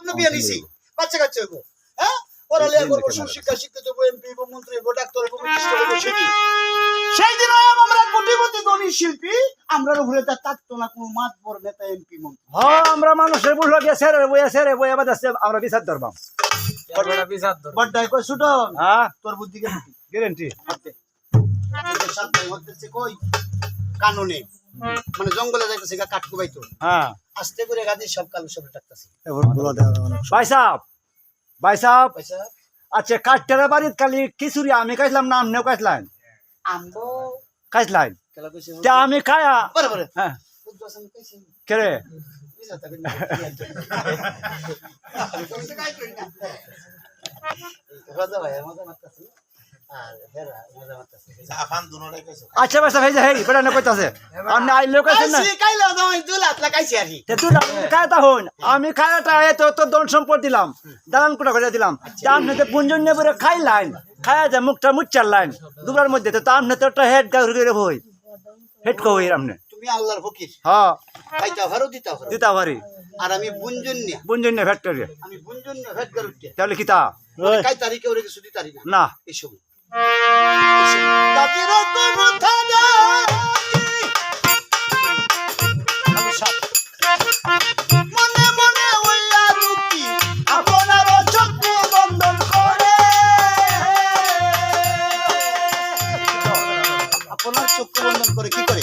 আমরা বিয়ে নিছি বাচ্চা কাচ্চা হইব। হ্যাঁ? পড়ালেখা করব সুশিক্ষা শিক্ষিত হব এমপি হব মন্ত্রী হব ডাক্তার হব সেটি। সেই দিন আমরা কোটিপতি ধনী শিল্পী আমরা উপরে তার থাকতো না কোনো মাত বড় নেতা এমপি মন্ত্রী। হ্যাঁ আমরা মানুষের বুঝলো গিয়ে সেরে বইয়া সেরে বইয়া বাজাচ্ছে আমরা বিচার ধরবাম। বড্ডাই কই ছুটন হ্যাঁ? তোর বুদ্ধি কে গ্যারেন্টি। হাতে। সাবধান হতেছে কই? কাননে। মানে জঙ্গলে যাইতেছে কাঠ কুবাইতো হ্যাঁ। আস্তে করে গাদি সব কালো সব ডাকতাছে। ভাই সাহেব ভাই সাহেব আচ্ছা কাঠটার বাড়ির খালি খিচুড়ি আমি খাইছিলাম না আমবো খাইছিলেন? কেলা কইছে তা আমি খায়া বরে বরে হ্যাঁ। কেরে বুঝা তাকে রাজা ভাই মজা আচ্ছা ভাই হেই বেটা না? কইতাছে আপনি না দুলাত আর কি তে তুই খায় তা হন আমি খায়াটা এ তো দন সম্পদ দিলাম। দালান কোটা করে দিলাম। আপনি তো পুঞ্জন নেবরে খাইলাইন খায়া যে মুখটা মুচ্চার লাইন। দুবার মধ্যে তো আপনি তো একটা হেড গাউর করে হই। হেড কই আপনি। তুমি আল্লাহর ফকির। হ্যাঁ। ভারো দিতা ভারো দিতা পারি। আর আমি নে ফ্যাক্টরি আমি করুতে তাহলে কিতা কাই তারিখে ওরে কিছু দিতারি না। না। এসব আপনার চক্ষু বন্ধন করে কি করে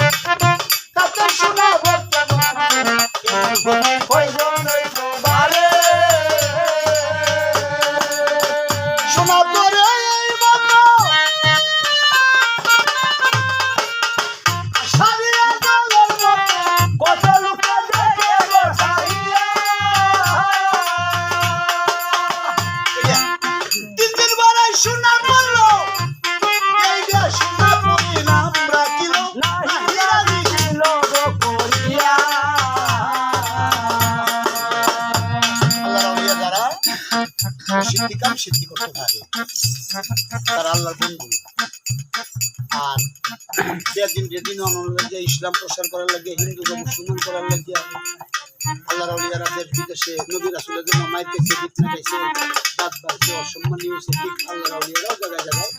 সিদ্ধি কাম সিদ্ধি করতে আল্লাহর বন্ধু। আর যেদিন যেদিন অনন্য লাগে, ইসলাম প্রসার করার লাগে হিন্দুকে মুসলমান করার লাগে, আল্লাহর আউলিয়ারা দেশ বিদেশে জন্য পেয়েছে দাঁত বাড়ছে হয়েছে, ঠিক আল্লাহর আউলিয়ারাও জায়গায় জায়গায়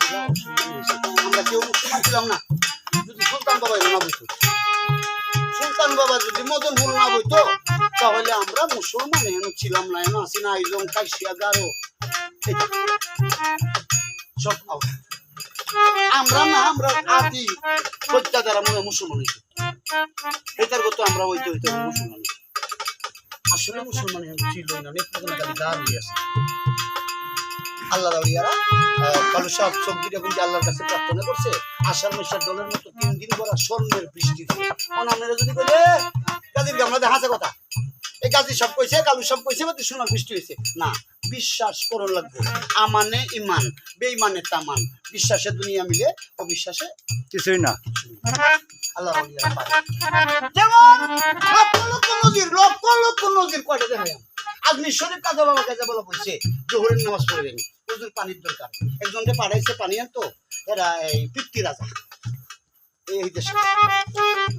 হয়েছে। আমরা কেউ মুসলমান ছিলাম না। যদি সুলতান বাবা না বইতো সুলতান বাবা যদি মদন ফুল না বইতো তাহলে আমরা মুসলমান এনে ছিলাম না এনে আসি না, আইজম গারো। সব আমরা না, আমরা আদি দ্বারা মনে মুসলমান এটার গত আমরা ওইতে হইতে মুসলমান আসলে মুসলমান ছিল না নেত্রকোনা আছে। আল্লাহ রাউলিয়ারা কালু সাহেব চব্বিটা কিন্তু আল্লাহর কাছে প্রার্থনা করছে, আষাঢ় মাসের দলের মতো তিন দিন পর স্বর্ণের বৃষ্টি দিয়ে। অনামনেরা যদি বলে কাজীর হাসে কথা। এই কাজী সব কইছে কালু সব কইছে বা সোনার বৃষ্টি হয়েছে না বিশ্বাস করো লাগবে আমানে ইমান বেইমানে তামান। বিশ্বাসে দুনিয়া মিলে অবিশ্বাসে কিছুই না। আল্লাহ যেমন লক্ষ লক্ষ নজির লক্ষ লক্ষ নজির কয়টা দেখালাম আজমি শরীফ কাজা বাবা কাজা বলা বলছে জোহরের নামাজ পড়ে দেনি হুজুর পানির দরকার। একজনকে পাঠাইছে পানি আনতো এরা এই রাজা। এই দেশে।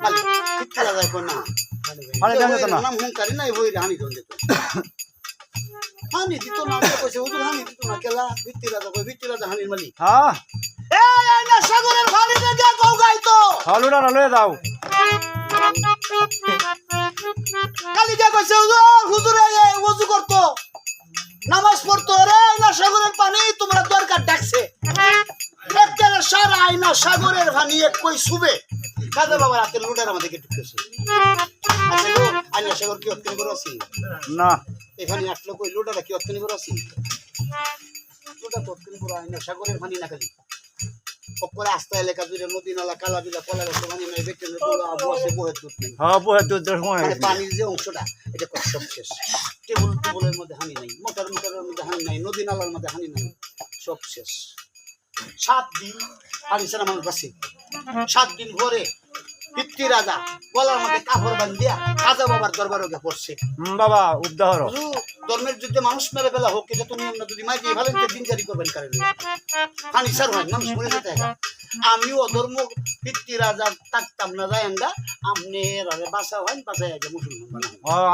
মালিক রাজা কই না পানি দেন যেত না। নাম হুঙ্কারি না এই বইরে হানি ধরে যেত হানি দিত না কইছে হুজুর হানি দিত না কেলা পিতৃ রাজা কই পিতৃ রাজা হানির মালিক। হ্যাঁ। এই না সাগরের পানিতে গিয়া কৌ গাইতো হলুটা লয়ে দাও কালিকা কইছে হুজুর হুজুর এই ওযু করতো নামাজ পড়তো রে না সাগরের পানি তোমরা দরকার ডাকছে সারা আইনা সাগরের পানি এক কই শুবে। কাজে বাবা রাতে লুডার আমাদেরকে আচ্ছা সাগর কি অত্যানি করে আছি না। এখানে আসলো কই লুডারা কি অত্যানি করে আছি লুডা তো অত্যানি করে আইনা সাগরের পানি না খালি। পরে আস্তা এলাকা জুড়ে নদী নালা কালা বিলা কলা গাছ পানি নয় ব্যক্তি আবু আছে বহের দুধ নেই। হ্যাঁ বহে দুধ মানে পানির যে অংশটা এটা সব শেষ। টেবুল টেবুলের মধ্যে হানি নাই মোটর মোটরের মধ্যে হানি নাই নদী নালার মধ্যে হানি নাই সব শেষ। সাত দিন পানি ছাড়া মানুষ বাসে সাত দিন পরে পিতৃ রাজা গলার মধ্যে কাপড় বান্ধিয়া খাজা বাবার দরবারে গিয়ে পড়ছে বাবা উদ্ধার ধর্মের যুদ্ধে মানুষ মেরে ফেলা হোক কিন্তু তুমি অন্য যদি মাই দিয়ে ফেলেন দিন জারি করবেন কারণ হানি স্যার হয় মানুষ মরে যেতে আমিও অধর্ম পিতৃ রাজা থাকতাম না যাই আমরা আপনি রাজা বাসা হয় বাসায় আগে মুসলমান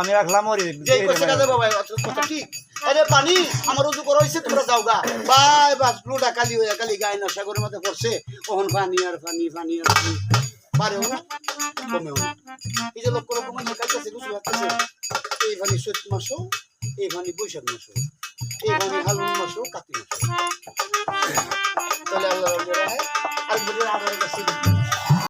আমি রাখলাম ওরে। যে কইছে কাজে বাবা কথা ঠিক? আরে পানি আমার উজু করা হইছে তোমরা যাও গা। বাই বাস ব্লুটা কালি হয়ে কালি গায়ে না সাগরের মধ্যে পড়ছে। কখন পানি আর পানি পানি আর পানি। পারেও না কমেও না এই যে লক্ষ লক্ষ মানুষ কাছে গুছু লাগতেছে এই ভানি চৈত মাসও, এই ভানি বৈশাখ মাসও, এই ভানি হালুন মাসও, কাতি মাসও। তাহলে আল্লাহ আর বলে কাছে